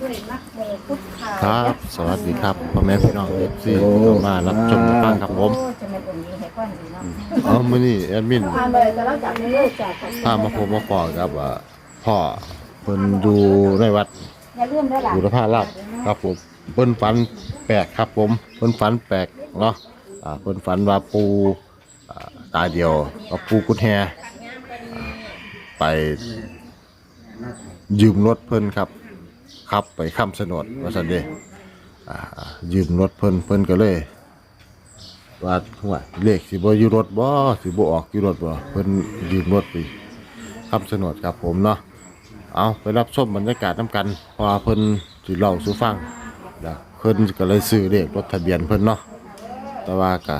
ครับ สวัสดีครับพ่อแม่พี่น้องเอฟซีมารับชมรับฟังครับผมโอ้จะเป็นองค์หญิงให้ก้อนดีเนาะเอามื้อนี้แอดมินอ่านเลยแต่เราจับไม่ได้จากพามาพบมาพอกับอ่าพ่อเพิ่นอยู่ในวัดอย่าลืมได้หล่ะบุรพาลาภครับผมเพิ่นฝันแปลกครับผมเพิ่นฝันแปลกเนาะอ่าเพิ่นฝันว่าปูอ่าตาเดียวกับปูกุดแฮอ่าไปยืมรถเพิ่นครับ ขับไปค้ำสนดว่าซั่นเด้อ่ายืมรถเพิ่นเพิ่นก็เลยว่าหัวเลขสิบ่อยู่รถบ่สิบ่ออกอยู่รถบ่เพิ่นยืมรถไปค้ำสนดครับผมเนาะเอาไปรับชมบรรยากาศน้ำกันเพราะว่าเพิ่นสิเล่าสู่ฟังนะเพิ่นก็เลยซื้อเลขรถทะเบียนเพิ่นเนาะแต่ว่าก็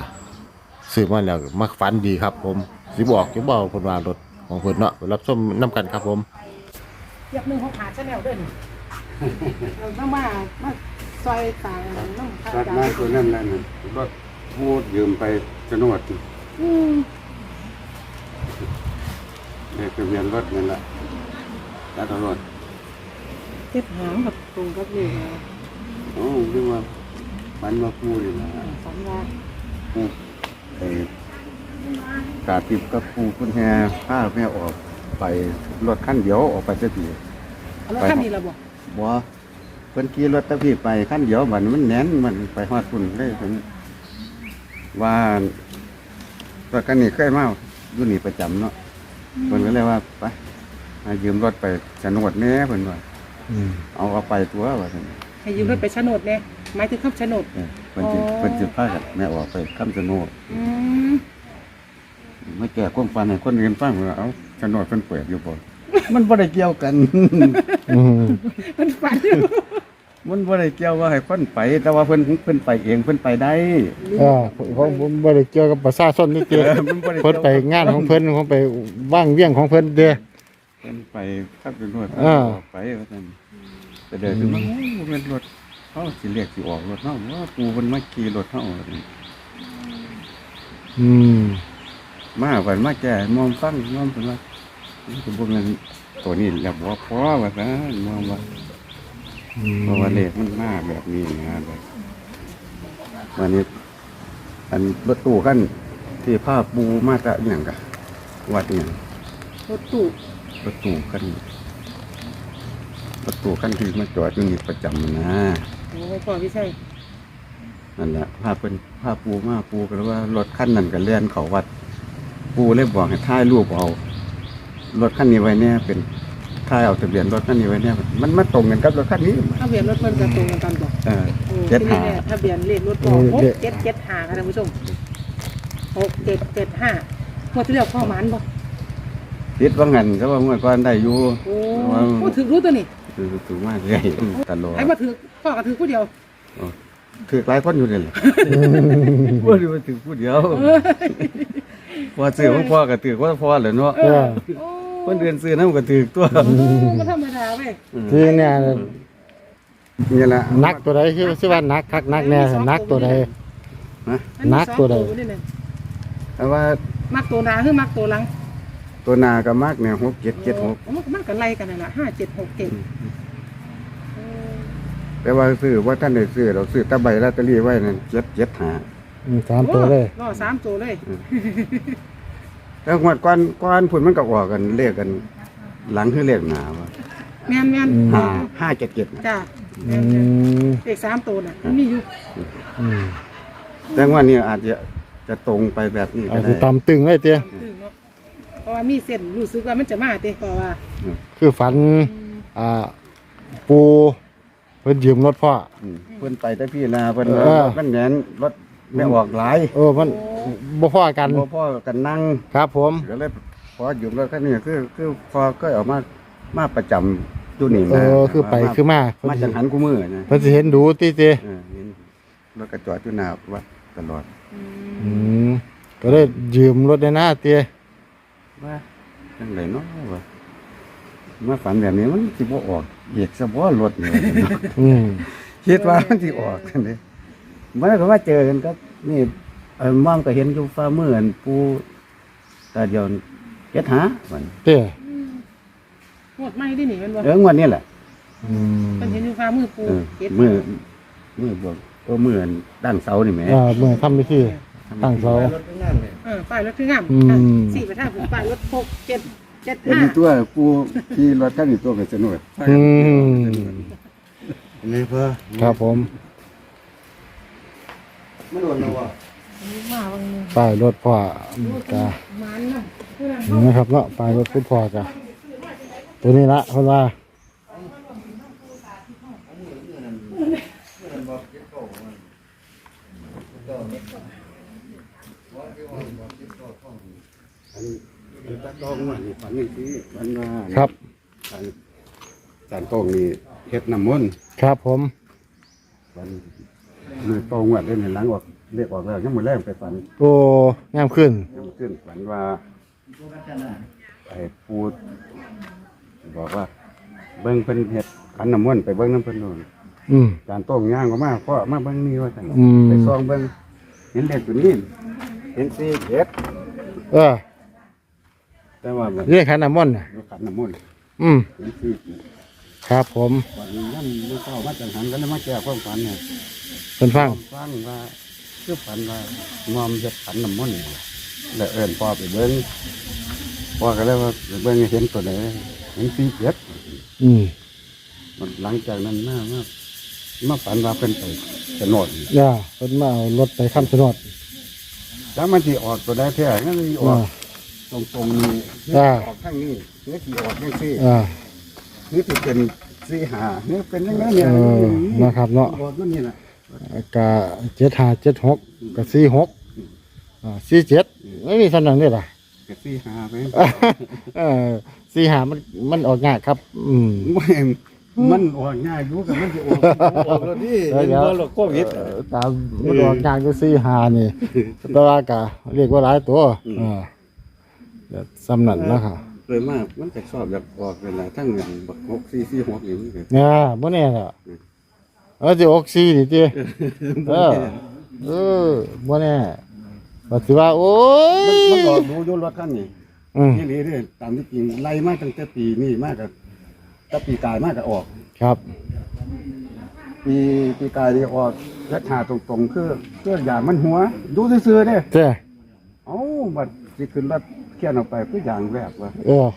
ซื้อมาแล้วมักฝันดีครับ ผมสิบอกจะบอกเพิ่นว่ารถของเพิ่นเนาะไปรับชมน้ำกันครับผมเรียบหนึ่งหกหาชาแนลเด้อนี่ เราต้องมามาซอยต่างน้องพระรัดอาจารมาย์ตัวนั้นนั่นน่ะรถพูดยืมไปจนวดอืมเด็กทะเบียนรถนั่นแหละแล้วตำรวจเจ็บหางกับตรงกับนี่นะโอ้เรียกว่ามันมาพูดนี่นะสัญญาพูดไอ้กาติบกับปูคุณแฮผ้าแม่ออกไปรถขั้นเดียวออกไปเสียทีเอาแล้วขั้นนี้เราบอก บ่เพิ่นขี่รถตะพี่ไปขั้นเดียวมันมันแน่นมันไปฮอดคุณเลยถึงว่ารถคันนี้เคยมาอยู่นี่ประจำเนาะเพิ่นก็เลยว่าไปมายืมรถไปสนวดแหน่เพิ่นว่าอืมเอาเอาไปตัวว่าซั่นให้ยืมรถไปโฉนดเนี่ยหมายถึงขับโฉนด เออเพิ่นสิอ๋อ เพิ่นสิพากันแม่ออกไปคำสนดอืมไม่แก่ความฝันให้คนอื่นฟังว่าเอ้าสนดเพิ่นเปิดอยู่บ่ มันบ่ได้เกี่ยวกัน อืมมันฝันอยู่มันบ่ได้เกี่ยวว่าให้คนไป แต่ว่าเพิ่นเพิ่นไปเองเพิ่นไปได้เออผมผมบ่ได้เกี่ยวกับประชาชนนี่เกี่ยวเออมันบ่ได้เพิ่นไปงานของเพิ่นของไปว่างเวียงของเพิ่นเด้อ เพิ่นไปคำสนดเออออกไปว่าซั่นแต่เดินขึ้นมาโอ้บ่แม่นรถเฮาสิเรียกสิออกรถเฮาว่าปูเพิ่นมาขี่รถเฮาว่าซั่นอืมมาวันมาแก่มองฟังมองเป็นว่า คือพวกนั้นตัวนี้แล้วบอกว่าพอว่าซะมองว่าอืมเพราะว่าเลขมันมาแบบนี้นะแบบวันนี้ อันรถตู้ขั้นที่ผ้าปูมาจากอหย่างกะวัดอหย่างรถตู้รถตู้ขั้นรถตู้ขั้นที่มาจอดอยู่นี่ประจำนะโอ้พ่อพี่ชัยนั่นแหละผ้าเป็นผ้าปูมาปูก็เลยว่ารถขั้นนั้นก็เลื่อนเขาวัด ปูเลยบอกให้ถ่ายรูปเอา รถขั้นนี้ไว้เนี่ยเป็นถ่ายเอาทะเบียนรถขั้นนี้ไว้เนี่ยมันมาตรงกันกับรถขั้นนี้ทะเบียนรถมันจะตรงกันบอกเออโอ้เจ็ดที่หานี่เนี่ยทะเบียนเลขรถบอกหกเจ็ดเจ็ดห้าค่ะท่านผู้ชมหกเจ็ดเจ็ดห้าหมดที่เรียกพ่อหมันบอกติดว่างันก็ว่าเมื่อก่อนได้อยู่โอ้โหถือรู้ตัวนี่คือถือมากเลยตลอดไอ้มาถือพ่อก็ถือผู้เดียวถือหลายคนอยู่เลยแหละว่าดูถือผู้เดียวพอซื้อของพ่อก็ถือว่าพ่อเลยเนาะเออโอ้ คนอื่นซื้อนั่นก็ถือตัวก็ธรรมดาเว้ยที่เนี่ยนี่แหละนักตัวใดคือสิว่านักคักนักแน่นักตัวใดนะนักตัวใดนี่น่ะแต่ว่ามักตัวหนาคือมักตัวหลัง ตัวนาก็มากเนี่ยหกเจ็ดเจ็ดหกโอ้มันมันก็ไล่กันนั่นแหละห้าเจ็ดหกเจ็ดแต่ว่าซื้อว่าท่านได้ซื้อเราซื้อตะใบลอตเตอรี่ไว้นั่นเจ็ดเจ็ดหาอืมสามตัวเลยรอสามตัวเลย แล้วงวดก้อนก้อนพุ่นมันก็ออกกันเลขกัน หลังคือเลขหนาว่าแมนแมนห้าห้าเจ็ดเจ็ดจ้าแมอืนแม่นมเลขสามตัวน่ะมันมีอยู่อืมแต่ว่านี่อาจจะจะตรงไปแบบนี้เอาก็สิได้ตำตึงไว้เตี้ยตึงเนาะเพราะว่ามีเส้นรู้สึกว่ามันจะมาเต้เพราะว่าคือฝัน อ่า ปูเพิ่นยืมรถพ่อ อืมเพิ่นไปแต่พี่นาเพิ่นเออ มันแหนนรถไม่ออกหลาย เออมัน บ่พอกันพ่อพ่อกันนั่งครับ ผมก็เลยพออยู่รถคันนี้คือคือพอก็ออกมามาประจำอยู่นี่เอนะอคือไปคือมาเพิ่นมาสิจังหันกูมือนะเพิ่นสิเห็นดูติเจเออเห็นรถกระจอดอยู่หน้าวัดตลอดอืมก็เลยยืมรถได้หน้าเตี้ยว่าจังไดเนาะว่ามาฝันแบบนี้มันสิบ่ออกเอกซะบ่รถนี่ อืมคิดว่ามันสิออกกันเด้มันก็มาเจอกันครับนี่ เออมองก็เห็นอยู่ฟ้ามืออันปูตาเดียวเจ็ดหาวันเตี้ยหมดไม่ได้หนิมันบ่เอองวดนี้แหละอืมมันเห็นอยู่ฟ้ามือปูเออเจ็ดมือมือบอกก็มือด้านเสานี่แหมอ่าเมื่อทำพิธีตั้งเสาเออป้ายรถคืองามอืม สี่ไปทางผมป้ายรถหกเจ็ดเจ็ดเป็นห้าตัวกูขี่รถคันนี้ตัวก็สนุกอืมนี่เพื่อครับผมมันโดนแล้วว่ะมาวันนึง ป้ายรถพ่อจะมันเนาะเพื่อนนี่นะครับเนาะป้ายรถคุณพ่อจะตัวนี้ละคนว่าอันนี้ตะกองว่านี่ฝันนี่สิฝันว่าครับฝันจานโต้งนี่เฮ็ดน้ำมนต์ครับผมฝันมือโตงวัดเล่นหลังออก เรียกออกแล้วยังมือแรกไปฝันโอ้งามขึ้นยังขึ้นฝันว่าไอ้ปูบอกว่า เบิ้งเพิ่นเฮ็ดขันน้ำมนต์ไปเบิ้งน้ำเพิ่นโน่นอืม จานโต้งย่างก็มาเพราะมาเบิ้งนี่ว่าซั่นอืม ไปซองเบิ้งเห็นเด็กตัวนี้เห็นสี่เด็ดเออแต่ว่ามันเรียกขันน้ำมนต์น่ะขันน้ำมนต์อืม เห็นสี่ครับผมวันนี้นั่นลูกเข้ามาจังหันก็เลยมาแก้ความฝันเนี่ยเป็นฟังฟังว่า คือฝันว่างอมจะขันน้ำมนต์นี่แล้วเอิ้นพ่อไปเบิ้งพ่อก็เลยว่าไปเบิ้งเห็นตัวไหนเห็นสี่เจ็ดอืมมันหลังจากนั้นมามามาฝันว่าเป็นไปสนดย่าเพิ่นมาเอารถไปข้ามถนนแล้วมันที่ออกตัวได้แท้งั้นมันสิอออ่า กตรงตรงๆนี้อ่า ออกข้างนี้นี่ที่ออกนี่สิอ่า นี่ที่เป็นสี่หานี่เป็นยังไงเนี่ยเออนะครับเนาะ ออกตัวนี้นะ กะเจ็ดห้าเจ็ดหกกะสี่หกอ่าสี่เจ็ดไม่มีสำนักเลยล่ะก็สี่หาไปเออสี่หามันมันออกง่ายครับ อืมไม่มันออกง่ายรู้กับมันจะออกออกแล้วนี่เดี๋ยวเป็นเดี๋ยวว่าเราโควิดเออตามมันออกง่ายก็สี่หานี่แต่ว่ากะเรียกว่าหลายตัวอ่าเดี๋ยวสำนักนะครับเลยมากมันจะชอบอยากออกเวลาทั้งเงินบักหกสี่สี่หกอย่างนี้เลยเนี่ยบ่แน่ล่ะ เออสิออกสี่นี่ติเออเออบ่แน่ว่าสิว่า โอ้มันย มันออกดูอยุ่รถขั้นนี่อืม ที่นี่เนี่ยตามที่จริงไล่มาตั้งแต่ปีนี่มากกับถ้าปีกายมากกับออก ครับ ปีปีกายนี่ออกและหาตรงๆคือเพื่ออย่างมันหัว ดูซื่อๆเนี่ยเจ้เอ้าบัดสิขึ้นรถเขียนออกไปคืออย่างแรกว่า เออ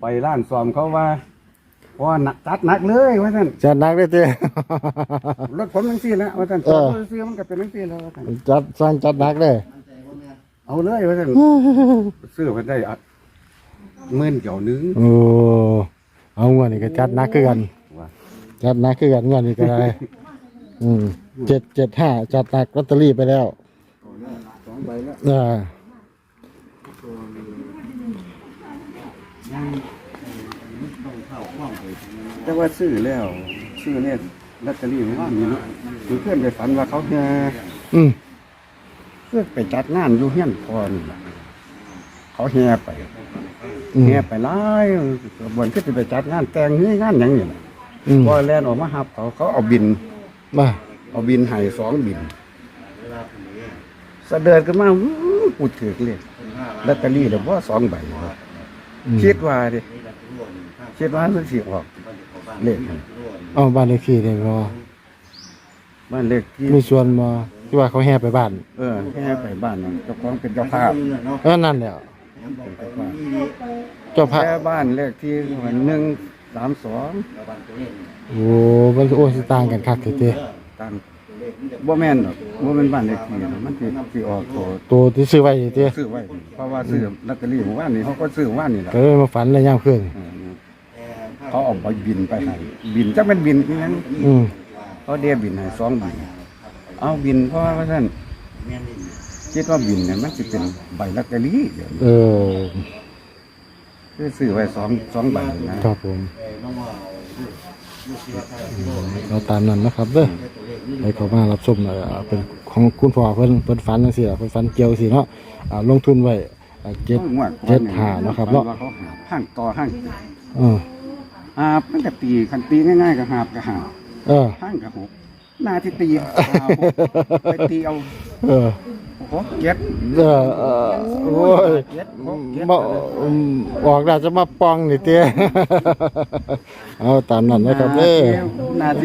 ไปร้านซ้อมเขาว่า เพราะว่าหนักจัดหนักเลยว่าท่านจัดหนักเลยเจ้รถผมทั้งสี่แล้วว่าท่านเออจอดซื้อมันก็เป็นทั้งสี่แล้วว่าท่านจัดสร้างจัดหนักเลย เอาเลยว่าท่านซื้อมันได้อะหมื่นเกี่ยวหนึงโอ้เอางวดนี้ก็จัดหนักคือกันว่าจัดหนักคือกันงวดนี้ก็ได้อืมเจ็ดเจ็ดห้าจัดหนักลอตเตอรี่ไปแล้วสองใบแล้วอ่า แต่ว่าซื้อแล้วซื้อเนี่ยลอตเตอรี่ไม่ว่ามีเนาะคือเพื่อนไปฝันว่าเขาแห่อืมเพื่อไปจัดงานอยู่เฮียนพรล่ะเขาแห่ไปอืมแห่ไปหลายบนก็จะไปจัดงานแต่งนี่งานหยังนี่ล่ะอืมพอแลนออกมาหับเขาเขาเอาบินมาเอาบินให้สองบินสะเดินกันมาอื้อกูถือเลยลอตเตอรี่แล้วว่าสองใบครับอืมคิดว่าดิ คิดว่ามันสิออกเลขนั่นเอาบ้านเลขที่ได้บ่บ้านเลขที่มีส่วนบ่ที่ว่าเขาแห่ไปบ้าน เออแห่ไปบ้านนั่นเจ้าของเป็นเจ้าภาพเออนั่นแหละเป็นเจ้าภาพเจ้าพระแค่บ้านเลขที่หนึ่งสามสองโอ้มันโอ้สิต่างกันคักเด้ตามบ่แม่นหรอกบ่แม่นบ้านเลขที่นะมันสิสิออกตัวตัวที่ซื้อไว้เด้ซื้อไว้เพราะว่าซื้อลอตเตอรี่เมื่อวานนี้เขาก็ซื้อเมื่อวานนี่แหละก็เลยมาฝันเลยยามคืนเออ เขาเอาไปบินไปให้บินจักเป็นบินอีหยังอืมเขาเดียบินให้สองบิน เอาบินเพราะว่าท่านคิดว่าบินเนี่ยมันจะเป็นใบลอตเตอรี่เดี๋ยวนี้เออ คือซื้อไว้สองสองใบนะครับผมเราตามนั้นนะครับเด้อให้เขามารับชมนะอ่าเป็นของคุณพ่อเพิ่นเพิ่นฝันจังซี่ล่ะเพิ่นฝันเกี่ยวสิเนาะอ่าลงทุนไว้อ่าเจ็ดงวก่อนเจ็ดหาเนาะครับเนาะว่เขาหาบห้างต่อห้าง เออ หาบมันก็ตีคันตีง่ายๆก็หาบก็หาบเออ ห้างก็หกหน้าที่ตีหาบหกไปตีเอาเออ หกเจ็ดเออเออโอ้ยเจ็ดหกเจ็ดบ่อืมออกแล้วจะมาปองนี่เตี้ย เอาตามนั้นนะครับเด้อนาที